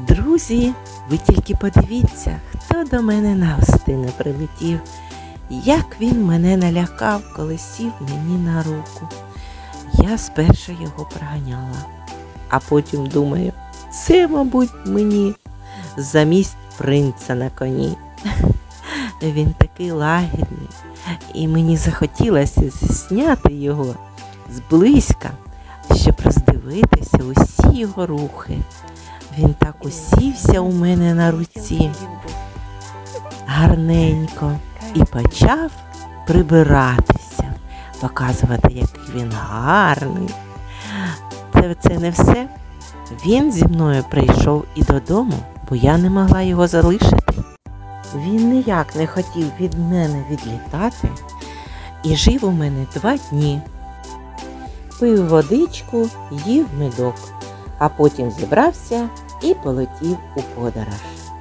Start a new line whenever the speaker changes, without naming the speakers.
Друзі, ви тільки подивіться, хто до мене на гостини прилетів. Як він мене налякав, коли сів мені на руку. Я спершу його проганяла, а потім думаю, це, мабуть, мені замість принца на коні. Він такий лагідний, і мені захотілося зісняти його зблизька, щоб роздивитися усі його рухи. Він так усівся у мене на руці гарненько і почав прибиратися, показувати, який він гарний. Це, це не все. Він зі мною прийшов і додому, бо я не могла його залишити. Він ніяк не хотів від мене відлітати і жив у мене два дні. Пив водичку, їв медок, а потім зібрався і полетів у подорож.